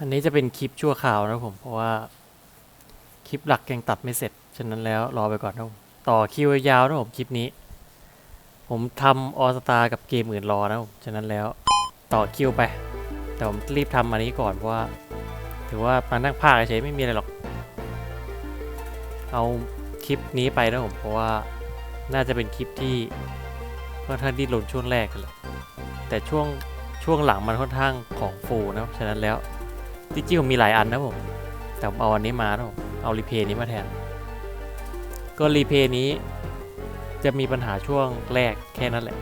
อันนี้จะเป็นคลิปชั่วคราวนะผม เพราะว่า คลิปหลักยังตัดไม่เสร็จ ฉะนั้นแล้วรอไปก่อนนะผมต่อคิวยาวนะผมคลิปนี้ ผมทำออสตากับเกมอื่นรอนะผมฉะนั้นแล้วต่อคิวไป แต่ผมรีบทำอันนี้ก่อนเพราะว่า ถือว่ามานั่งภาคเฉยไม่มีอะไรหรอก เอาคลิปนี้ไปนะผมเพราะว่าน่าจะเป็นคลิปที่ค่อนข้างดิ้นรนช่วงแรกกันแหละแต่ช่วงช่วงหลังมันค่อนข้างของฟูนะครับฉะนั้นแล้ว จริงๆผมมีหลายอันนะผม แต่ผมเอาอันนี้มานะผมเอารีเพย์นี้มาแทน ก็รีเพย์นี้จะมีปัญหาช่วงแรกแค่นั้นแหละ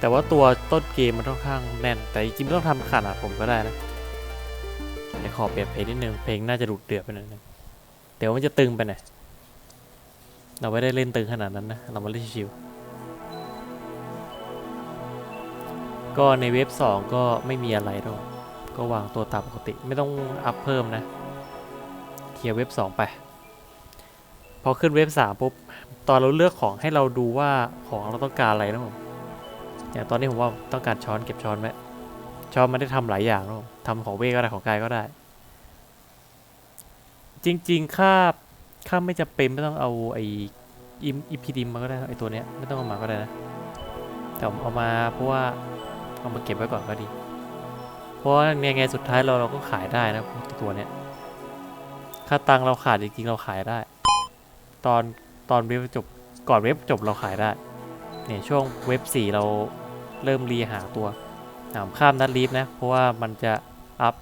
แต่ว่าตัวต้นเกมมันค่อนข้างแน่น แต่จริงๆต้องทำขนาดผมก็ได้นะเดี๋ยวขอเปลี่ยนเพลงนิดนึง เพลงน่าจะดุเดือดไปหน่อยนึงเดี๋ยวมันจะตึงไปหน่อยเราไม่ได้เล่นตึงขนาดนั้นนะ เรามาเล่นชิวๆก็ในเว็บ 2 ก็ไม่มีอะไรหรอก ก็วางตัวตามปกติไม่ต้องอัพเพิ่มนะเคลียร์เว็บ 2 ไป พอขึ้นเว็บ 3 ปุ๊บ ตอนเราเลือกของให้เราดูว่าของเราต้องการอะไรนะผมอย่างตอนนี้ผมว่าต้องการช้อนเก็บช้อนไว้ช้อนมันได้ทำหลายอย่างนะผมทำของเวก็ได้ของกายก็ได้ จริงๆค่าค่าไม่จะเป็นไม่ต้องเอาไออิมอีพีดิมมาก็ได้ไอตัวเนี้ยไม่ต้องเอามาก็ได้นะแต่ผมเอามาเพราะว่าเอามาเก็บไว้ก่อนก็ดี เพราะว่ายังไงสุดท้ายเราเราก็ขายได้นะตัวเนี้ยค่าตังค์เราขาดจริงๆเราขายได้ ตอนตอนเว็บจบก่อนเว็บจบเราขายได้เนี่ยช่วงเว็บ 4 เราเริ่มรีหาตัวอ่าข้ามนัดลีฟนะเพราะว่ามันจะอัพ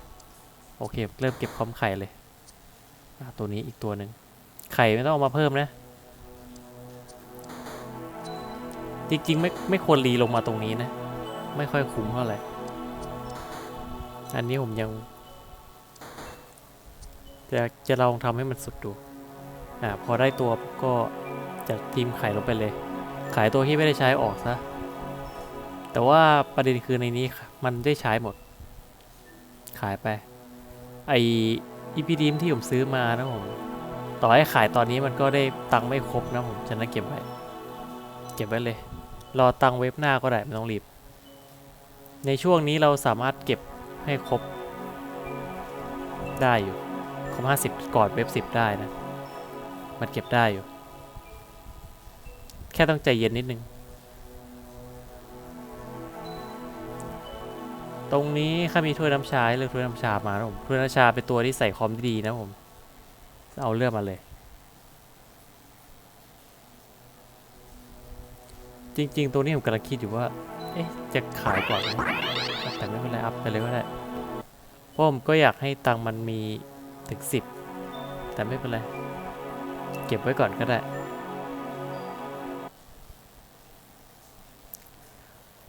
โอเคเริ่มเก็บพร้อมไข่เลยตัวนี้อีกตัวหนึ่งไข่ไม่ต้องเอามาเพิ่มนะ จริงๆไม่ไม่ควรรีลงมาตรงนี้นะ ไม่ค่อยคุ้มเท่าไหร่ อันนี้ผมยังจะจะลองทำให้มันสุดดู อ่า พอได้ตัวก็จะทีมไข่ลงไปเลย ขายตัวที่ไม่ได้ใช้ออกซะ แต่ว่าประเด็นคือในนี้มันได้ใช้หมด ขายไป ไออีพีดีมที่ผมซื้อมานะผม ต่อให้ขายตอนนี้มันก็ได้ตังค์ไม่ครบนะผมฉะนั้นเก็บไว้ เก็บไว้เลย รอตังค์เว็บหน้าก็ได้ไม่ต้องรีบ ในช่วงนี้เราสามารถเก็บ ให้ครบ ได้อยู่ ครบห้าสิบก่อนเว็บสิบได้นะ มันเก็บได้อยู่ แค่ต้องใจเย็นนิดนึง ตรงนี้ข้ามีถ้วยน้ำชาเลือกถ้วยน้ำชามานะผม ถ้วยน้ำชาเป็นตัวที่ใส่คอมที่ดีนะผม เอาเลือกมาเลย จริง ๆ ตัวนี้ผมกำลังคิดอยู่ว่า เอ๊ะจะขายก่อนไหมแต่ไม่เป็นไรอัพไปเลยก็ได้เพราะผมก็อยากให้ตังมันมีถึงสิบแต่ไม่เป็นไร เก็บไว้ก่อนก็ได้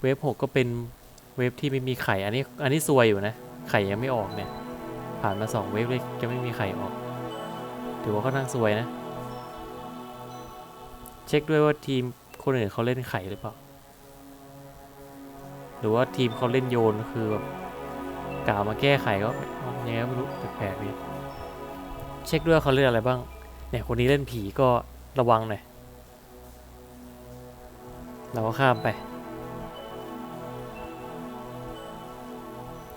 เวฟหกก็เป็นเวฟที่ไม่มีไข่ อันนี้อันนี้ซวยอยู่นะ ไข่ยังไม่ออกเนี่ย ผ่านมาสองเวฟเลยจะไม่มีไข่ออก ถือว่าค่อนข้างซวยนะ เช็คด้วยว่าทีมคนอื่นเขาเล่นไข่หรือเปล่า หรือว่าทีมเขาเล่นโยนคือแบบกล่าวมาแก้ไขก็ยังไงไม่รู้แปลกๆดีเช็คด้วยเขาเล่นอะไรบ้าง เนี่ยคนนี้เล่นผีก็ระวังหน่อย เราก็ข้ามไป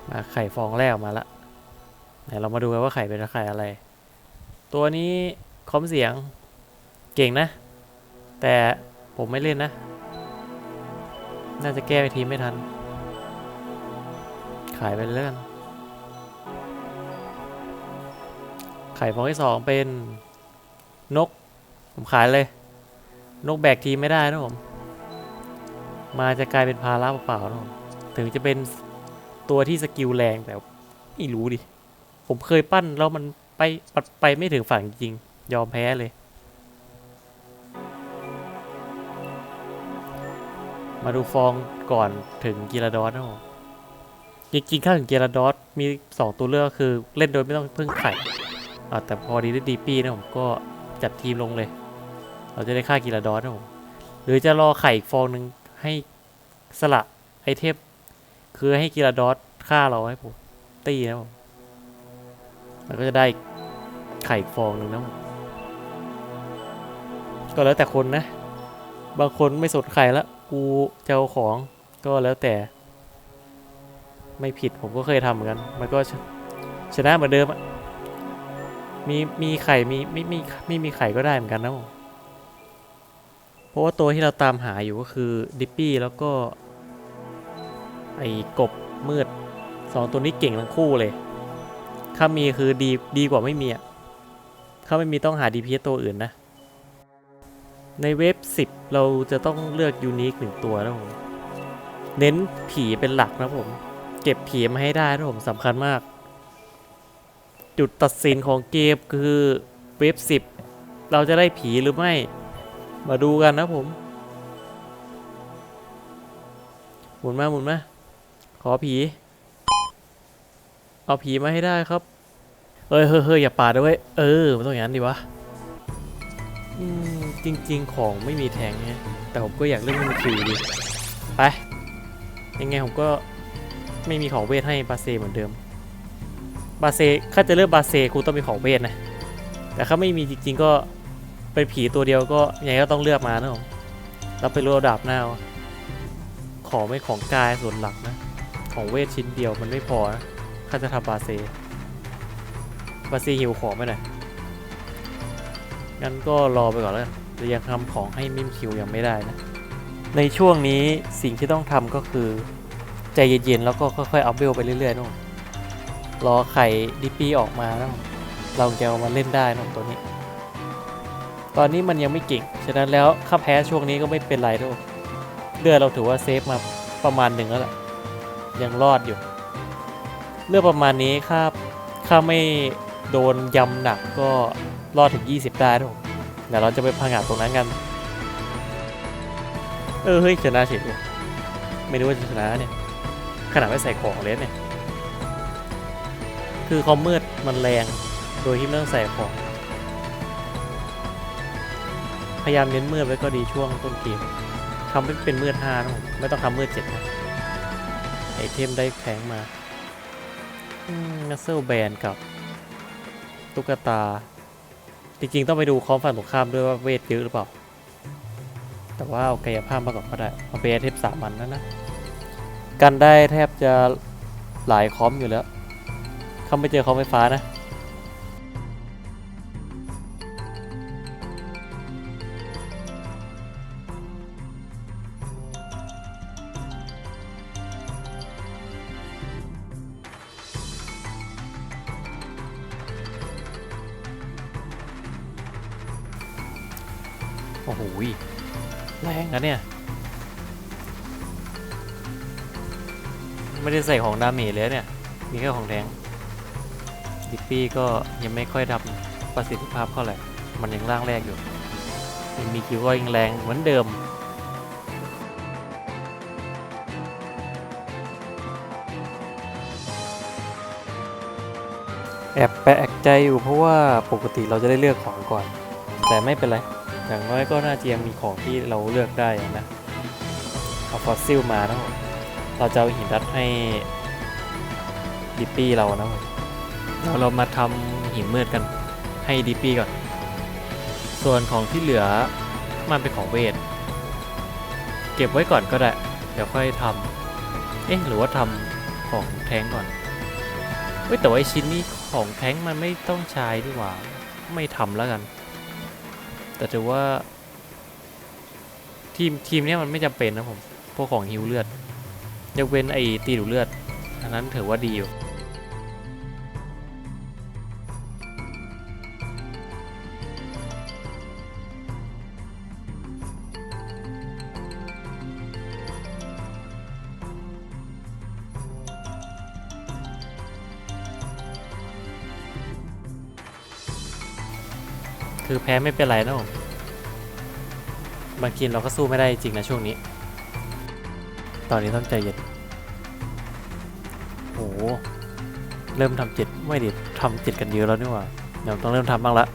มาไข่ฟองแรกออกมาละไหนเรามาดูกันว่าไข่เป็นไข่อะไร ตัวนี้คอมเสียงเก่งนะ แต่ผมไม่เล่นนะ น่าจะแก้ไปทีไม่ทัน ขายไปเลยแล้วกันไข่ฟองที่สองเป็นนก ผมขายเลย นกแบกทีไม่ได้นะผม มาจะกลายเป็นภาระเปล่าๆนะผมถึงจะเป็นตัวที่สกิลแรงแต่ไม่รู้ดิ ผมเคยปั้นแล้วมันไปไปไม่ถึงฝั่งจริง ยอมแพ้เลย มาดูฟองก่อนถึงกีราดอสนะผม จริงๆถ้าถึงกีราดอสมีสองตัวเลือกคือเล่นโดยไม่ต้องพึ่งไข่แต่พอดีได้ดีปีนะผมก็จัดทีมลงเลย เราจะได้ฆ่ากีราดอสนะผมหรือจะรอไข่อีกฟองหนึ่งให้สละไอเทมคือให้กีราดอสฆ่าเราให้ผมตีนะผมมันก็จะได้ไข่อีกฟองหนึ่งนะผมก็แล้วแต่คนนะ บางคนไม่สนไข่ละกูจะเอาของก็แล้วแต่ ไม่ผิดผมก็เคยทำเหมือนกัน มันก็ชชนะเหมือนเดิมมีมีไข่มีไม่มีไม่มีไข่ก็ได้เหมือนกันนะผมเพราะว่าตัวที่เราตามหาอยู่ก็คือดิปปี้แล้วก็ ไอ้กบมืดสองตัวนี้เก่งทั้งคู่เลย ถ้ามีคือดีดีกว่าไม่มีอะถ้าไม่มีต้องหา DPS ตัวอื่นนะ ในเว็บ10 เราจะต้องเลือกยูนิคหนึ่งตัวนะผม เน้นผีเป็นหลักนะผม เก็บผีมาให้ได้นะผมสำคัญมาก จุดตัดสินของเกมคือเว็บ10เราจะได้ผีหรือไม่ มาดูกันนะผม หมุนมาหมุนมา ขอผี เอาผีมาให้ได้ครับ เอ้ยเฮ้ยเฮ้ยอย่าปาดด้วยเออมันต้องอย่างนั้นดีวะจริง ๆ ของไม่มีแทงไงแต่ผมก็อยากเล่นมันคิวดีไปยังไงผมก็ ไม่มีของเวทให้บาเซเหมือนเดิม บาเซถ้าจะเลือกบาเซกูต้องมีของเวทนะ แต่ถ้าไม่มีจริง ๆ ก็เป็นผีตัวเดียวก็ยังไงก็ต้องเลือกมานะผมแล้วไปรู้ดาบหน้าของไม่ของกายส่วนหลักนะ ของเวทชิ้นเดียวมันไม่พอนะถ้าจะทำบาเซ บาเซหิวของไปหน่อยงั้นก็รอไปก่อนแล้วกันแต่ยังทำของให้มิมคิวยังไม่ได้นะ ในช่วงนี้สิ่งที่ต้องทำก็คือ ใจเย็นๆแล้วก็ค่อยๆอัพเวลไปเรื่อยๆนู่นรอไข่ดิปปี้ออกมาแล้วเราจะเอามาเล่นได้นู่นตัวนี้ ตอนนี้มันยังไม่เก่ง ฉะนั้นแล้วถ้าแพ้ช่วงนี้ก็ไม่เป็นไรทุกเลือดเราถือว่าเซฟมาประมาณหนึ่งแล้วล่ะยังรอดอยู่ เลือกประมาณนี้ถ้าถ้าไม่โดนยำหนักก็รอดถึง 20 ได้ทุกเดี๋ยวเราจะไปพังงาดตรงนั้นกัน เออเฮ้ยชนะเฉยเลยไม่รู้ว่าจะชนะเนี่ย ขนาดไม่ใส่ของเลยเนี่ย คือคอมมืดมันแรง โดยที่ไม่ต้องใส่ของ พยายามเน้นมืดไว้ก็ดีช่วงต้นเกมทำให้เป็นมืดห้านะไม่ต้องทำมืดเจ็ดนะไอเทมได้แข็งมานัสเซลแบนกับ ตุ๊กตา จริงๆ ต้องไปดูคอมฝั่งตรงข้ามด้วยว่าเวทเยอะหรือเปล่า แต่ว่าเอากายภาพมาก่อนก็ได้ เอาไปเทปสามันนั่นนะ กันได้แทบจะหลายคอมอยู่แล้ว เขาไม่เจอคอมไฟฟ้านะ ใส่ของดาเมจเลยเนี่ย มีแค่ของแทงดิปปี้ก็ยังไม่ค่อยทำประสิทธิภาพเท่าไหร่มันยังร่างแรกอยู่ยังมีคิวก็ยังแรงเหมือนเดิมแอบแปลกใจอยู่เพราะว่าปกติเราจะได้เลือกของก่อน แต่ไม่เป็นไร อย่างน้อยก็น่าจะยังมีของที่เราเลือกได้นะเอาฟอสซิลมานะผมด เราจะเอาหินรัดให้ดิปปี้เรานะผมเราเรามาทำหินมืดกันให้ดิปปี้ก่อน ส่วนของที่เหลือมันเป็นของเวท เก็บไว้ก่อนก็ได้ เดี๋ยวค่อยทำเอ๊ะหรือว่าทำของแท้งก่อนเฮ้ยแต่ว่าไอชิ้นนี้ของแท้งมันไม่ต้องใช้ดีกว่า ไม่ทำแล้วกัน แต่ถือว่า ทีมทีมเนี้ยมันไม่จำเป็นนะผม พวกของฮิวเลือด ยกเว้นไอ้ตีดูดเลือด อันนั้นถือว่าดีอยู่คือแพ้ไม่เป็นไรนะผมบางทีเราก็สู้ไม่ได้จริงนะช่วงนี้ ตอนนี้ต้องใจเย็น เริ่มทำเจ็ดไม่ดิทำเจ็ดกันเยอะแล้วนี่หว่าเดี๋ยวต้องเริ่มทำบ้างละ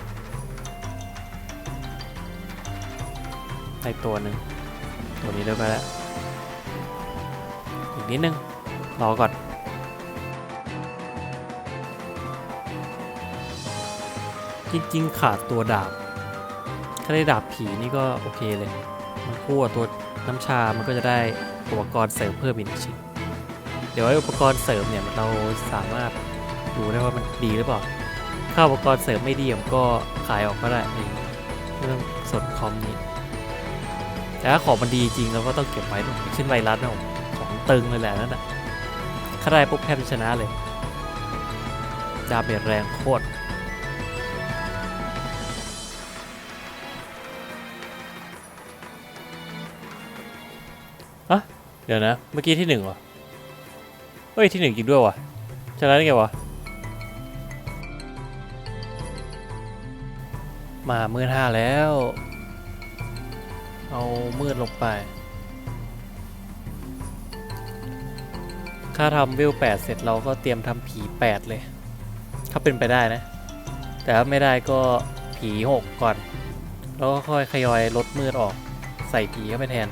ในตัวหนึ่งตัวนี้เริ่มไปแล้ว อีกนิดนึง รอก่อนจริงๆขาดตัวดาบ ถ้าได้ดาบผีนี่ก็โอเคเลย มันคู่กับตัวน้ำชา มันก็จะได้อุปกรณ์เสริมเพิ่มอีกหนึ่งชิ้น เดี๋ยวไอ้อุปกรณ์เสริมเนี่ยเราสามารถ ดูได้ว่ามันดีหรือเปล่าถ้าอุปกรณ์เสริมไม่ดีผมก็ขายออกก็ได้ในเรื่องสนคอมนี้ แต่ถ้าของมันดีจริงเราก็ต้องเก็บไว้ต้องขึ้นไวรัสนะผมของตึงเลยแหละนั่นแหละถ้าได้ปุ๊บแทบจะชนะเลย ดาเมจแรงโคตรอะเดี๋ยวนะ เมื่อกี้ที่หนึ่งเหรอ เฮ้ยที่หนึ่งจริงด้วยวะชนะได้ไงวะ มามืดห้าแล้ว เอามืดลงไป ถ้าทำวิวแปดเสร็จเราก็เตรียมทำผีแปดเลย ถ้าเป็นไปได้นะ แต่ถ้าไม่ได้ก็ผีหกก่อน แล้วก็ค่อยขยอยลดมืดออก ใส่ผีเข้าไปแทน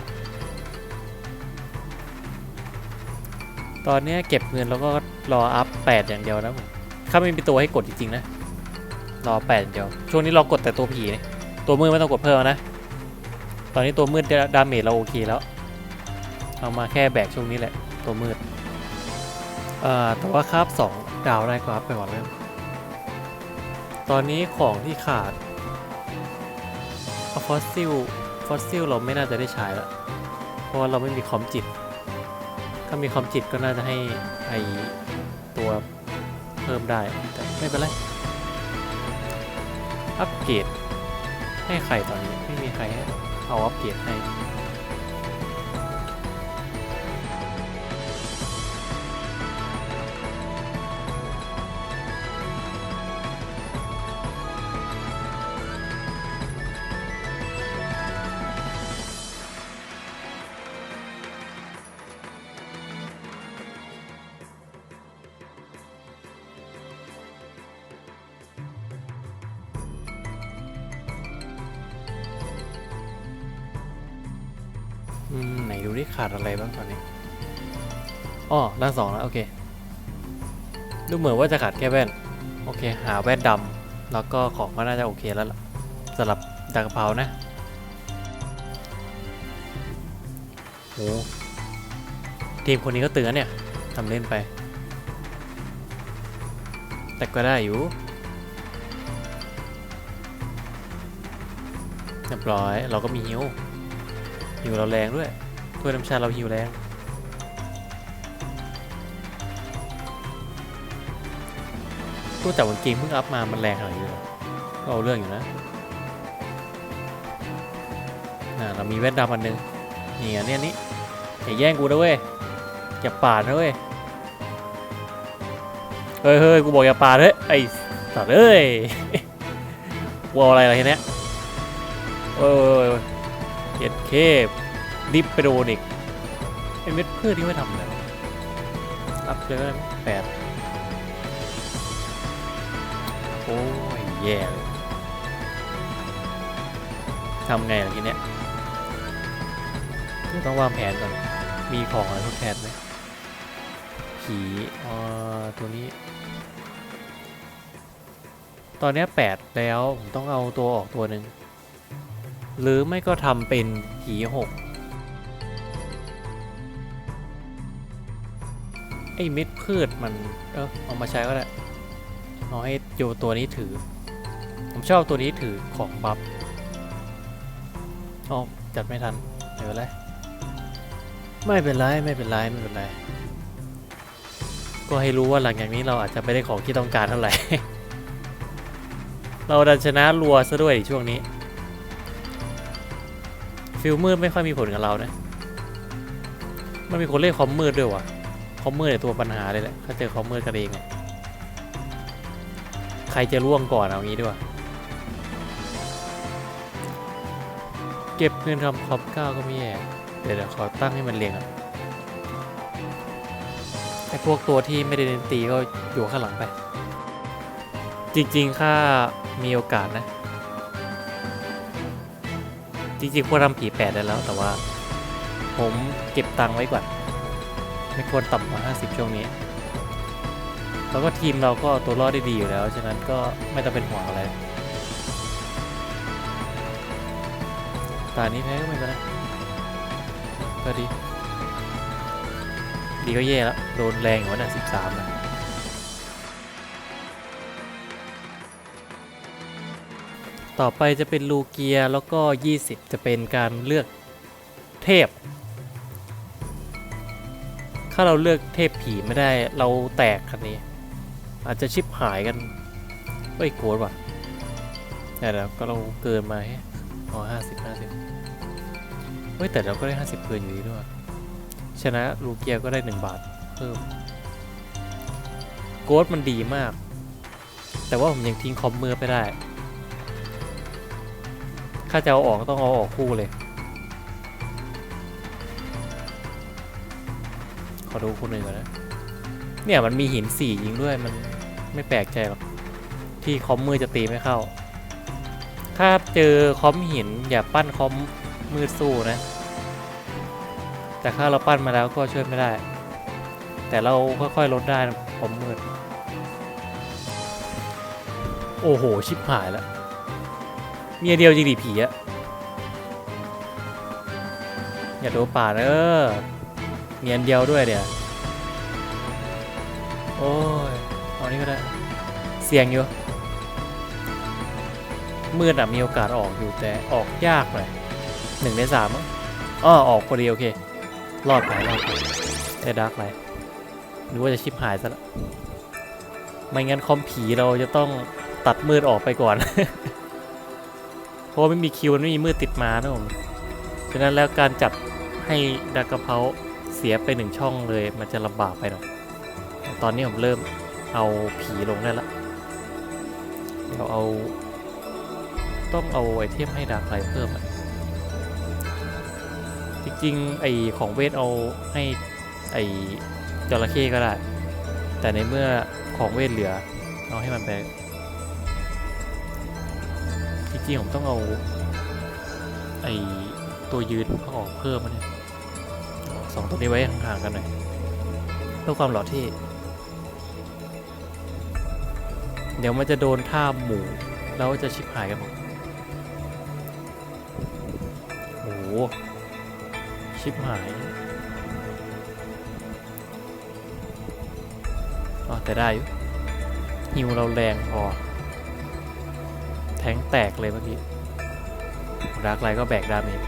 ตอนเนี้ยเก็บเงินแล้วก็รออัพแปดอย่างเดียวนะผมถ้าไม่มีตัวให้กดจริงๆนะ รอแปดเดียว ช่วงนี้เรากดแต่ตัวผีนี่ตัวมืดไม่ต้องกดเพิ่มนะ ตอนนี้ตัวมืดดาเมจเราโอเคแล้ว เอามาแค่แบกช่วงนี้แหละ ตัวมืดเอ่อแต่ว่าคราบสองดาวได้ก็อัพไปก่อนเลยตอนนี้ของที่ขาดฟอสซิลฟอสซิลเราไม่น่าจะได้ใช้แล้วเพราะว่าเราไม่มีคอมจิต ถ้ามีคอมจิตก็น่าจะให้ไอตัวเพิ่มได้ แต่ไม่เป็นไร อัปเกรดให้ใครตอนนี้ไม่มีใครเอาอัปเกรดให้ ที่ขาดอะไรบ้างตอนนี้อ๋อร่างสองแล้วโอเค ดูเหมือนว่าจะขาดแค่แว่น โอเค หาแว่นดำแล้วก็ของก็น่าจะโอเคแล้วล่ะสำหรับดากเพรานะโหทีมคนนี้ก็เตือนเนี่ยทำเล่นไป แต่ก็ได้อยู่เรียบร้อยเราก็มีฮิวหิวเราแรงด้วย ถ้วยน้ำชาเราหิวแรงตัวจับกางเกงเพิ่งอัพมามันแรงขนาดนี้เลยก็เอาเรื่องอยู่นะน่ะเรามีแว่นดำอันหนึงนี่อันนี้อันนี้อย่าแย่งกูนะเว้ยอย่าปาดนะเว้ยเฮ้ยเฮ้ยกูบอกอย่าปาดเฮ้ยไอ้สัตว์เอ้ยกูเอาอะไรล่ะทีเนี้ยเอ้ยเจ็ดเคบ ดิฟไปโดนอีกไอเม็ดพืชที่ไม่ทำเลยอัพเลยแปดโอ้ยแย่เลยทำไงล่ะทีเนี้ยต้องวางแผนก่อน มีของอะไรทดแทนไหมผีอ๋อตัวนี้ ตอนเนี้ยแปดแล้ว ผมต้องเอาตัวออกตัวหนึ่ง หรือไม่ก็ทำเป็นผีหก ไอ้เม็ดพืชมัน เออเอามาใช้ก็ได้เอาให้โยตัวนี้ถือ ผมชอบตัวนี้ถือของบัฟอ๋อจัดไม่ทันเดี๋ยวไรไม่เป็นไรไม่เป็นไรไม่เป็นไร ก็ให้รู้ว่าหลังจากนี้เราอาจจะไม่ได้ของที่ต้องการเท่าไหร่ เราดันชนะรัวซะด้วยช่วงนี้ ฟิลมืดไม่ค่อยมีผลกับเรานะ มันมีคนเล่นคอมมืดด้วยวะค อมมืดเนี่ยตัวปัญหาเลยแหละ ถ้าเจอคอมมืดกันเองเนี่ยใครจะล่วงก่อนเอางี้ดีกว่า เก็บเงินทำคอมเก้าก็ไม่แย่เดี๋ยวเดี๋ยวขอตั้งให้มันเรียงอะไอพวกตัวที่ไม่ได้เน้นตีก็อยู่ข้างหลังไป จริงๆค่ามีโอกาสนะ จริงๆควรทำผีแปดได้แล้วแต่ว่า ผมเก็บตังค์ไว้ก่อน ไม่ควรต่ำกว่า 50 ช่วงนี้ แล้วก็ทีมเราก็ตัวรอดได้ดีอยู่แล้ว ฉะนั้นก็ไม่ต้องเป็นห่วงอะไรตานี้แพ้ก็ไม่เป็นไรก็ดี ดีก็แย่แล้วโดนแรงอยู่วะเนี่ยสิบสามนะต่อไปจะเป็นลูเกียแล้วก็ 20 จะเป็นการเลือกเทพ ถ้าเราเลือกเทพผีไม่ได้เราแตกคันนี้ อาจจะชิปหายกันเฮ้ยโกรธว่ะแต่แล้วก็เราเกินมาแค่อ๋อห้าสิบห้าสิบเฮ้ยแต่เราก็ได้ห้าสิบเกินอยู่ดีด้วย ชนะลูเกียก็ได้หนึ่งบาทเพิ่มโกดมันดีมาก แต่ว่าผมยังทิ้งคอมเมอร์ไปได้ ถ้าจะเอาออกต้องเอาออกคู่เลย อดูคู่หนึ่งก่อนนะ เนี่ยมันมีหินสี่ยิงด้วยมันไม่แปลกใจหรอก ที่คอมมือจะตีไม่เข้า ถ้าเจอคอมหินอย่าปั้นคอมมือสู้นะ แต่ถ้าเราปั้นมาแล้วก็ช่วยไม่ได้ แต่เราค่อยๆลดได้คอมมืด โอ้โห ชิบหายแล้วเมียเดียวจริงดิผีอะอย่าโดนป่าดเออ เมียนเดียวด้วยเดี๋ยวโอ้ยเอานี้ก็ได้ เสี่ยงอยู่ มืดอะมีโอกาสออกอยู่แต่ออกยากหน่อยหนึ่งในสามอ้อออกพอดีโอเค รอดไปรอดไปได้ดาร์กไลท์หรือว่าจะชิปหายซะละไม่งั้นคอมผีเราจะต้องตัดมืดออกไปก่อน เพราะว่าไม่มีคิวไม่มีมืดติดมานะผม ฉะนั้นแล้วการจัดให้ดากกระเพรา เสียไปหนึ่งช่องเลย มันจะลำบากไปหน่อยตอนนี้ผมเริ่มเอาผีลงได้ละ เดี๋ยวเอา ต้องเอาไอเทมให้ดาร์กไลท์เพิ่มอะจริงๆไอของเวทเอาให้ไอจระเข้ก็ได้ แต่ในเมื่อของเวทเหลือ เอาให้มันไป จริงๆผมต้องเอาไอตัวยืนเขาออกเพิ่มมาเนี่ย สองตัวนี้ไว้ห่างๆกันหน่อยเพื่อความหล่อเท่เดี๋ยวมันจะโดนท่าหมูแล้วจะชิบหายกันหมดโอ้โหชิบหายอ๋อแต่ได้อยู่ฮิวเราแรงพอ แทงแตกเลยเมื่อกี้ดาร์กไลท์ก็แบกดาเมจ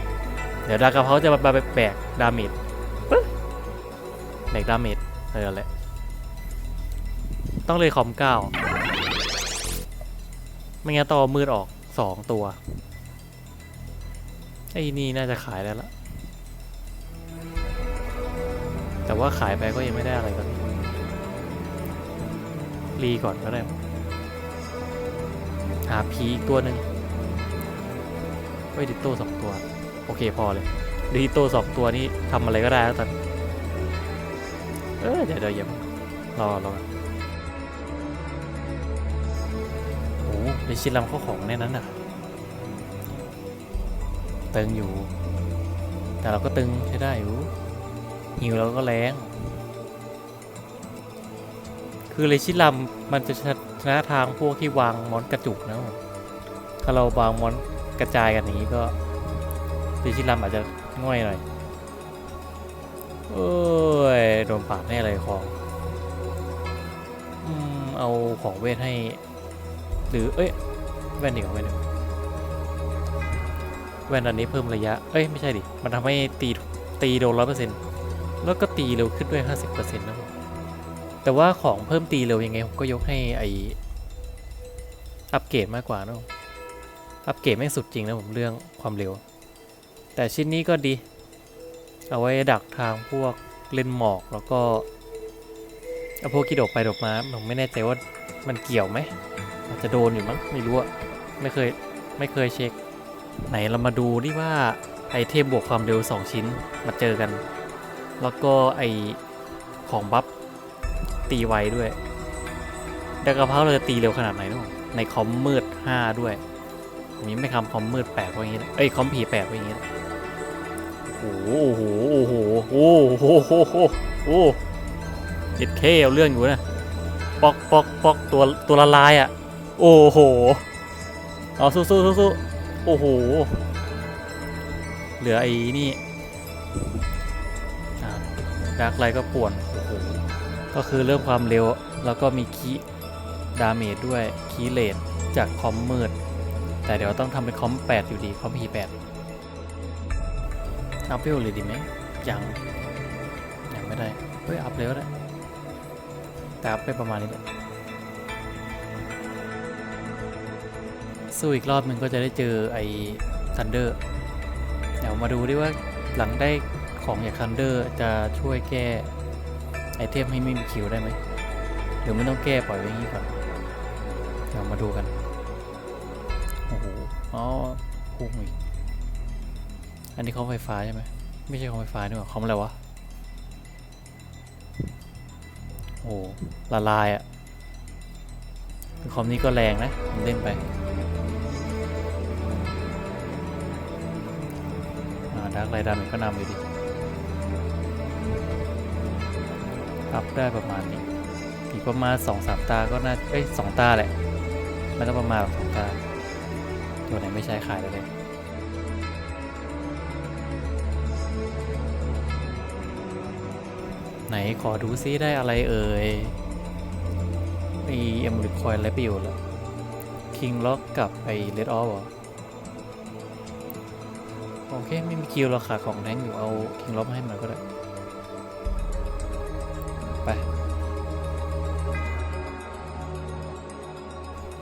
เดี๋ยวดาร์กกระเพาจะมาแบกดาเมจ แบกดาเมจเออแหละ ต้องเลยคอมเก้าไม่งั้นต้อมืดออกสองตัว ไอ้นี่น่าจะขายได้วละแต่ว่าขายไปก็ยังไม่ได้อะไรกันรีก่อนก็ได้หาผีอีกตัวหนึ่งเฮ้ยดิโต้สองตัว โอเคพอเลยดิโต้สองตัวนี้ทำอะไรก็ได้แล้วตอน เออเดี๋ยวเดี๋ยวรอรอโอ้ในชินลำเข้าของในนั้นน่ะตึงอยู่ แต่เราก็ตึงใช้ได้อยู่หิวเราก็แรงคือเลชิลำมันจะชนะทางพวกที่วางมอนกระจุกนะถ้าเราวางมอนกระจายกันอย่างนี้ก็เลชินลำอาจจะง่อยหน่อย เอ้ยโดนปาดแน่เลยของอืมเอาของเวทให้ หรือเอ้ยแว่นดีกว่าแว่นดีกว่าแว่นอันนี้เพิ่มระยะ เอ้ย ไม่ใช่ดิ มันทำให้ตีตีโดนร้อยเปอร์เซ็นต์แล้วก็ตีเร็วขึ้นด้วยห้าสิบเปอร์เซ็นต์นะผมแต่ว่าของเพิ่มตีเร็วยังไงผมก็ยกให้ไออัปเกรดมากกว่านะผมอัปเกรดไม่งสุดจริงนะผมเรื่องความเร็ว แต่ชิ้นนี้ก็ดี เอาไว้ดักทางพวกเล่นหมอกแล้วก็เอาพวกกีดกไปดกมาผมไม่แน่ใจว่ามันเกี่ยวไหมอาจจะโดนอยู่มั้งไม่รู้อะไม่เคยไม่เคยเช็ค ไหนเรามาดูดิว่าไอเทมบวกความเร็ว 2 ชิ้นมาเจอกัน แล้วก็ไอของบัฟตีไวด้วยดากระเพราเราจะตีเร็วขนาดไหนนอะในคอมมืด 5 ด้วยอันนี้ไม่คำคอมมืดแปดว่าอย่างนี้เอ้ยคอมผีแปดว่าอย่างนี้ โอ้โหโอ้โหโอ้โหโอ้โหโอ้โหเจ็ดเคเอาเรื่องอยู่นะปอกปอกปอกตัวตัวละลายอะ โอ้โหเอาสู้สู้สู้สู้โอ้โหเหลือไอ้นี่ดาร์กไลก็ป่วนโหก็คือเรื่องความเร็วแล้วก็มีคีดาเมจด้วยคีเลดจากคอมมืดแต่เดี๋ยวต้องทำเป็นคอม 8 อยู่ดี คอม P8 อัพเวลเลยดีไหมยังยังไม่ได้ เฮ้ย อัพเร็วได้แต่อัพไปประมาณนี้แหละสู้อีกรอบหนึ่งก็จะได้เจอไอ้ทันเดอร์เดี๋ยวมาดูดิว่าหลังได้ของจากทันเดอร์จะช่วยแก้ไอเทมให้ไม่มีคิวได้ไหมหรือไม่ต้องแก้ปล่อยไว้อย่างนี้ก่อนเดี๋ยวมาดูกัน โอ้โห อ๋อพุ่งอีก อันนี้คอมไฟฟ้าใช่ไหมไม่ใช่คอมไฟฟ้านี่หว่าคอมอะไรวะ โอ้ละลายอะ่ะคือคอมนี้ก็แรงนะผมเล่นไปอ่าดักไลดามันก็นำอยู่ดีอัพได้ประมาณนี้ อีกประมาณสองสามตาก็น่าเอ้ยสองตาแหละไม่ต้องประมาณสองตา ตัวไหนไม่ใช้ขายได้เลย ไหนขอดูซิได้อะไรเอ่ยมีเอ็มลิคอยอะไรไปอยู่ล่ะคิงล็อกกับไอเลดออฟโอเค ไม่มีคิวราคาของแทงอยู่เอาคิงล็อกมาให้มันก็ได้ ไป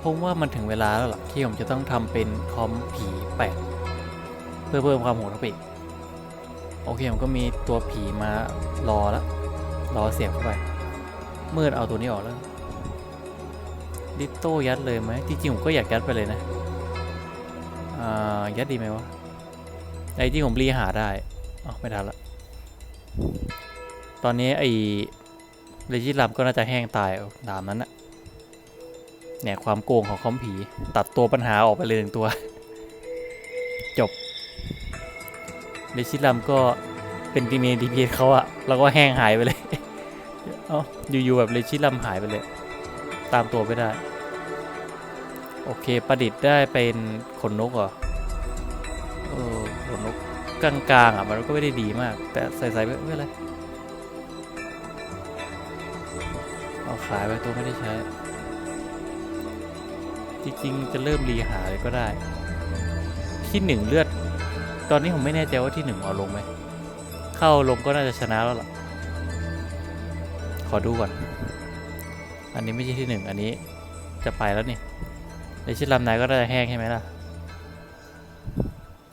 ผมว่ามันถึงเวลาแล้วล่ะ ที่ผมจะต้องทำเป็นคอมผีแปดเพื่อเพิ่มความโหดเข้าไปอีกโอเคผมก็มีตัวผีมารอแล้ว รอเสียบเข้าไปมืดเอาตัวนี้ออกแล้วดิโต้ยัดเลยไหมที่จริงผมก็อยากยัดไปเลยนะอ่ายัดดีไหมวะไอ้ที่ผมรีหาได้อ๋อไม่ทันละตอนนี้ไอ้เลจิลัมก็น่าจะแห้งตายเอาตามนั้นนะเนี่ยความโกงของคอมผีตัดตัวปัญหาออกไปเลยหนึ่งตัว จบเลจิลัมก็เป็นดีเมดีเพียเขาอะแล้วก็แห้งหายไปเลย เอ้าอยู่ๆแบบเลจิลัมหายไปเลย ตามตัวไม่ได้ โอเคประดิษฐ์ได้เป็นขนนกเหรอเออขนนกกลางๆอะมันก็ไม่ได้ดีมาก แต่ใส่ๆไม่ไม่เป็นไรเอาขายไปตัวไม่ได้ใช้ จริงๆ จะเริ่มรีหาเลยก็ได้ ที่หนึ่งเลือด ตอนนี้ผมไม่แน่ใจว่าที่หนึ่งเอาลงไหม เข้าลงก็น่าจะชนะแล้วล่ะ ขอดูก่อน อันนี้ไม่ใช่ที่หนึ่งอันนี้จะไปแล้วนี่ในชิดลำนายก็จะแห้งใช่ไหมล่ะ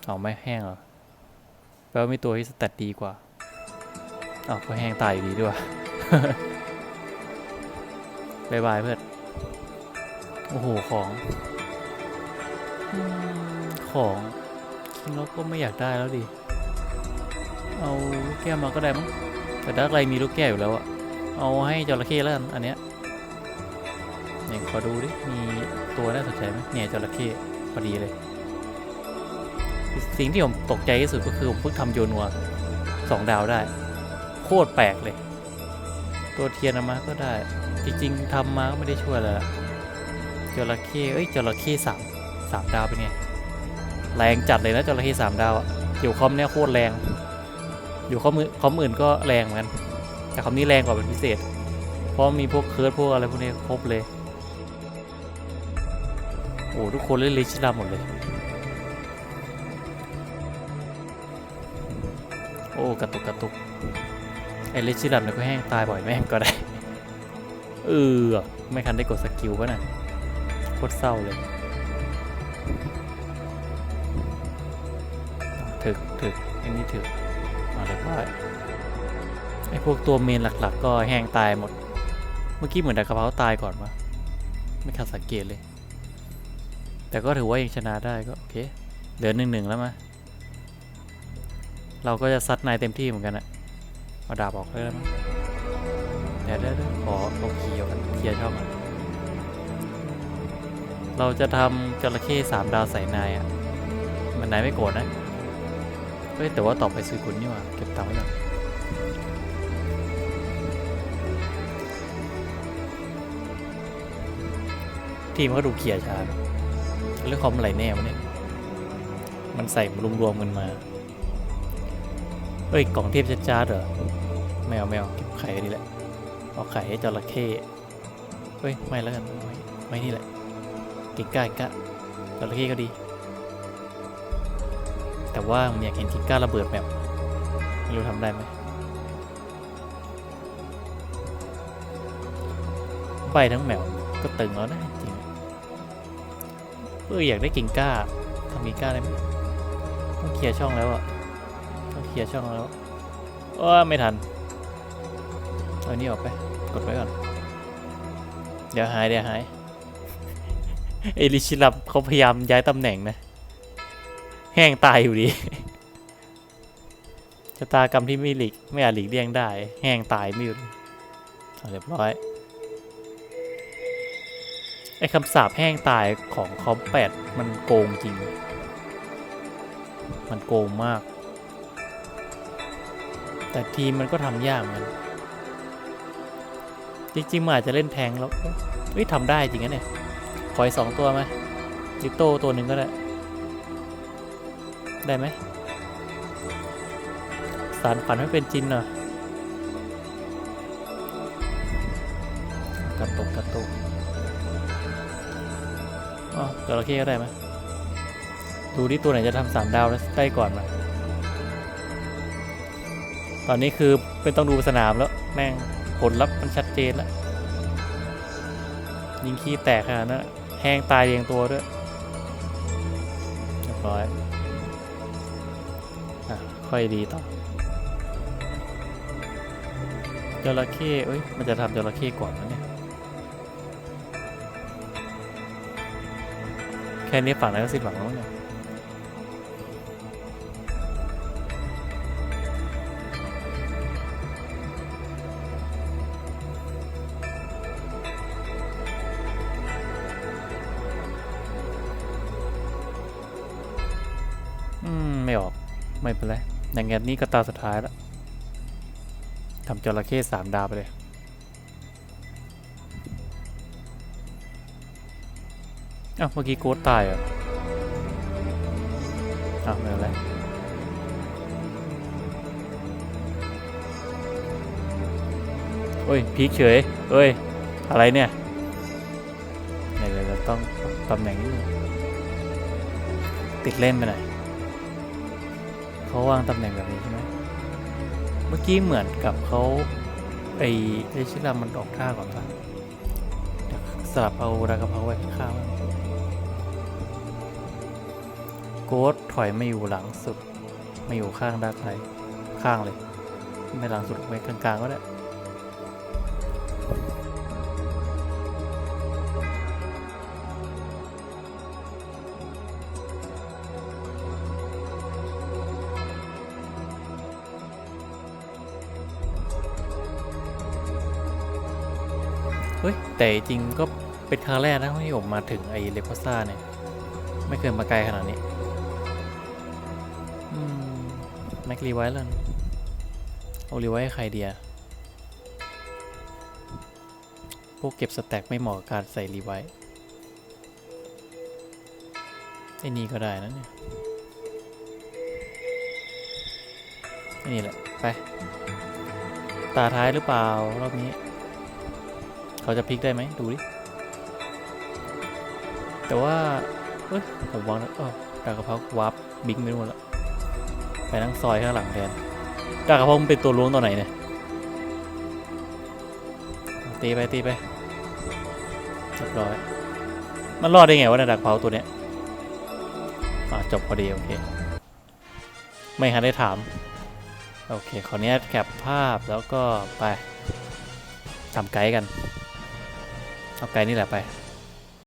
เอาไม่แห้งเหรอแปลว่ามีตัวที่สแตตดีกว่าอ้าวก็แห้งตายอยู่ดีด้วยบายบายเพื่อน โอ้โห ของของคิงล็อกก็ไม่อยากได้แล้วดิ เอาลูกแก้วมาก็ได้มั้งแต่ดักไรมีลูกแก้วอยู่แล้วอะ เอาให้จระเข้แล้วกันอันเนี้ยเนี่ยขอดูดิ มีตัวน่าสนใจไหมเนี่ยจระเข้พอดีเลย สิ่งที่ผมตกใจที่สุดก็คือผมเพิ่งทำโยนัวสองดาวได้ โคตรแปลกเลย ตัวเทียนามาก็ได้ จริงๆทำมาก็ไม่ได้ช่วยเลยอะจระเข้เอ้ยจระเข้สามสามดาวเป็นไงแรงจัดเลยนะจระเข้สามดาวอะอยู่คอมเนี้ยโคตรแรง อยู่คอมมือคอมอื่นก็แรงเหมือนกัน แต่คอมนี้แรงกว่าเป็นพิเศษ เพราะมีพวกเคิร์ดพวกอะไรพวกนี้ครบเลย โอ้ทุกคนเล่นลิชิลาหมดเลย โอ้กระตุกกระตุกไอลิชิลาเนี่ยก็แห้งตายบ่อยแม่งก็ได้ เออไม่ทันได้กดสกิลป่ะน่ะโคตรเศร้าเลยถึกถึกอันนี้ถึกมาเรียบร้อย อพวกตัวเมนหลัก ๆ ก็แห้งตายหมด เมื่อกี้เหมือนดักกระเพราตายก่อนวะไม่ทันสังเกตเลย แต่ก็ถือว่ายังชนะได้ก็โอเค เหลือหนึ่งหนึ่งแล้วมาเราก็จะซัดนายเต็มที่เหมือนกันอะเอาดาบออกเลยได้ไหมยเดี๋ยวเดี๋ยวเดี๋ยวขอขอเคียร์กันเคลียร์ช่องกันเราจะทำจระเข้สามดาวใส่นายอะมันนายไม่โกรธนะ เฮ้ยแต่ว่าต่อไปซื้อคุณนี่ว่าเก็บตังค์ไว้ก่อน ทีมก็ดูเขียร์ช้าเนอะเรื่องคอมอะไรแน่วะเนี่ย มันใส่รวมๆกันมาเอ้ยกล่องเทพจ้าเหรอไม่เอาไม่เอาเก็บไข่นดีแหละเอาไข่ให้จระเข้เฮ้ยไม่แล้วกันไม่ไม่นี่แหละกิ่งก้ากิงก้าจระเข้ก็ดี แต่ว่าผมอยากเห็นกิ่งก้าระเบิดแบบไม่รู้ทำได้ไหมใบทั้งแมวก็ตึงแล้วนะจริง เอออยากได้กิ่งก้าทำกิ่งก้าได้ไหมต้องเคลียร์ช่องแล้วอะต้องเคลียร์ช่องแล้วเออไม่ทันเอานี้ออกไป กดไว้ก่อน เดี๋ยวหายเดี๋ยวหาย เอลิชิลับเขาพยายามย้ายตำแหน่งนะ แห้งตายอยู่ดีชะตากรรมที่ไม่หลีกไม่อาจหลีกเลี่ยงได้ แห้งตายไม่หยุดเรียบร้อย ไอ้คำสาปแห้งตายของคอมแปดมันโกงจริง มันโกงมาก แต่ทีมมันก็ทำยากเหมือนกัน จริงๆมันอาจจะเล่นแทงแล้วเฮ้ยทำได้จริงนะเนี่ยขออีกสองตัวไหมลิโต้ตัวหนึ่งก็ได้ ได้ไหมสารฝันให้เป็นจริงหน่อย อ๋อจระเข้ก็ได้ไหมดูที่ตัวไหนจะทำสามดาวแล้วได้ก่อนมาตอนนี้คือเป็นต้องดูสนามแล้ว แม่งผลลัพธ์มันชัดเจนแล้ว ยิงขี้แตกขนาดนั้นแห้งตายเรียงตัวด้วยเรียบร้อยอะค่อยดีต่อจระเข้เอ้ย มันจะทำจระเข้ก่อนนะเนี่ย ค่นี้ฝั่งนั้นก็สิ้นหวังแล้วเนี่ยอืม ไม่ออก ไม่เป็นไรอย่างงั้นนี่ก็ตาสุดท้ายแล้วทำจระเข้สามดาวไปเลย อ้าวเมื่อกี้โกดตายเหรออ้าวไม่เป็นไรโอ้ยพีคเฉยเอ้ย อะไรเนี่ยเดี๋ยวเราต้องตำแหน่งนิดนึงติดเล่นไปหน่อยเขาวางตำแหน่งแบบนี้ใช่ไหมเมื่อกี้เหมือนกับเขาไอ้ไอ้ชิรามันออกท่าก่อนปะสลับเอารากระเพาไว้ข้าง โกดถอยไม่อยู่หลังสุดไม่อยู่ข้างด้านไทยข้างเลย ไม่หลังสุดไว้กลางๆก็ได้เฮ้ยแต่จริงก็เป็นครั้งแรกนะที่ผมมาถึงไอ้เลโพซ่าเนี่ย ไม่เคยมาไกลขนาดนี้ แม็กรีไว้ล้วนะเอารีไว้ให้ใครเดียพวกเก็บสแต็กไม่เหมาะกับการใส่รีไว้ไอ้นี่ก็ได้นะเนี่ยไอ้นี่แหละ ไป ตาท้ายหรือเปล่า รอบนี้ เขาจะพลิกได้ไหมดูดิ แต่ว่า เอ้ย ผมวางแล้วอ๋อดากระเพราวาร์ปบิงไปนู่นละไป นั่งซอยข้างหลังแทนดากระเพรามันเป็นตัวล้วงตัวไหนเนี่ยตีไปตีไปเรียบร้อย มันรอดได้ไงวะเนดากเพราตัวเนี้ยอะจบพอดีโอเค ไม่ทันได้ถาม โอเคขออนุญาตแคปภาพแล้วก็ไปทำไกด์กันเอาไกด์นี่แหละไป